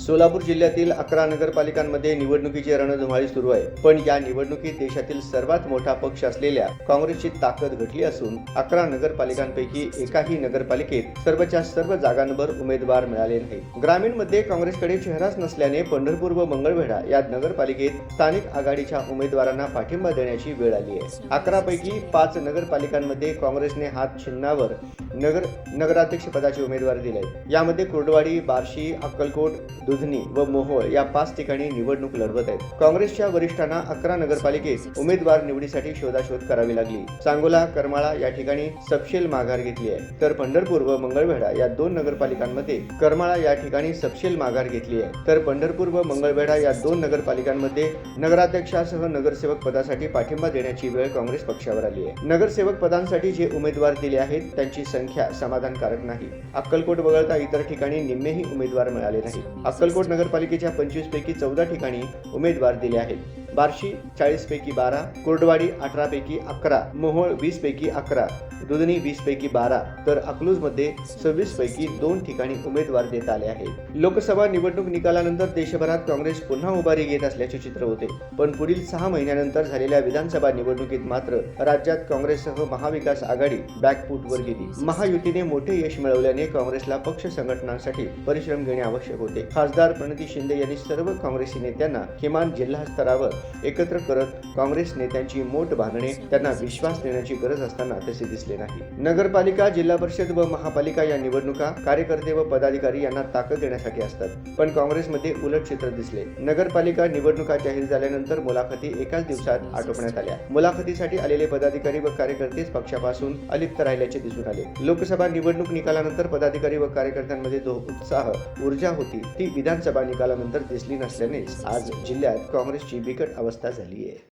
सोलापूर जिल्ह्यातील अकरा नगरपालिकांमध्ये निवडणुकीची रणधुमाळी सुरू आहे. पण या निवडणुकीत देशातील सर्वात मोठा पक्ष असलेल्या काँग्रेसची ताकद घटली असून अकरा नगरपालिकांपैकी एकाही नगरपालिकेत सर्वच्या सर्व जागांवर उमेदवार मिळाले नाही ग्रामीणमध्ये काँग्रेसकडे चेहराच नसल्याने पंढरपूर व मंगळवेढा या नगरपालिकेत स्थानिक आघाडीच्या उमेदवारांना पाठिंबा देण्याची वेळ आली आहे. अकरा पैकी पाच नगरपालिकांमध्ये काँग्रेसने हात छिन्नावर नगर नगराध्यक्ष पदाचे उमेदवार दिले आहेत. यामध्ये कुर्डवाडी बार्शी अक्कलकोट दुधनी व मोहोळ या पाच ठिकाणी निवडणूक लढवत आहेत. काँग्रेसच्या वरिष्ठांना अकरा नगरपालिकेत उमेदवार निवडीसाठी शोधाशोध करावी लागली. सांगोला करमाळा या ठिकाणी सपशेल माघार घेतली आहे. तर पंढरपूर व मंगळवेढा या दोन नगरपालिकांमध्ये करमाळा या ठिकाणी सपशेल माघार घेतली आहे. तर पंढरपूर व मंगळवेढा या दोन नगरपालिकांमध्ये नगराध्यक्षासह नगरसेवक पदासाठी पाठिंबा देण्याची वेळ काँग्रेस पक्षावर आली आहे. नगरसेवक पदांसाठी जे उमेदवार दिले आहेत त्यांची संख्या समाधानकारक नाही. अक्कलकोट वगळता इतर ठिकाणी निम्मेही उमेदवार मिळाले नाही अक्कलकोट नगरपालिकेच्या पंचवीस पैकी चौदा ठिकाणी उमेदवार दिले आहेत. बार्शी चाळीस पैकी बारा कुर्डवाडी अठरा पैकी अकरा मोहोळ वीस पैकी अकरा. दुधनी वीस पैकी बारा तर अकलूजमध्ये सव्वीस पैकी दोन ठिकाणी उमेदवार देत आले आहेत. लोकसभा निवडणूक निकालानंतर देशभरात काँग्रेस पुन्हा उभारी घेत असल्याचे चित्र होते. पण पुढील सहा महिन्यानंतर झालेल्या विधानसभा निवडणुकीत मात्र राज्यात काँग्रेससह महाविकास आघाडी बॅकफूटवर गेली. महायुतीने मोठे यश मिळवल्याने काँग्रेसला पक्ष संघटनांसाठी परिश्रम घेणे आवश्यक होते. खासदार प्रणिती शिंदे यांनी सर्व काँग्रेसी नेत्यांना किमान जिल्हा स्तरावर एकत्र करत काँग्रेस नेत्यांची मोठ बांधणे त्यांना विश्वास देण्याची गरज असताना तसे दिसले. नाही. नगरपालिका जिल्हा परिषद व महापालिका या निवडणुका कार्यकर्ते व पदाधिकारी यांना ताकद देण्यासाठी असतात. पण काँग्रेसमध्ये उलट चित्र दिसले. नगरपालिका निवडणुका जाहीर झाल्यानंतर मुलाखती एकाच दिवसात आटोपण्यात आल्या. मुलाखतीसाठी आलेले पदाधिकारी व कार्यकर्तेच पक्षापासून अलिप्त राहिल्याचे दिसून आले. लोकसभा निवडणूक निकालानंतर पदाधिकारी व कार्यकर्त्यांमध्ये जो उत्साह ऊर्जा होती ती विधानसभा निकालानंतर दिसली नसल्यानेच आज जिल्ह्यात काँग्रेसची बिकट अवस्था झाली आहे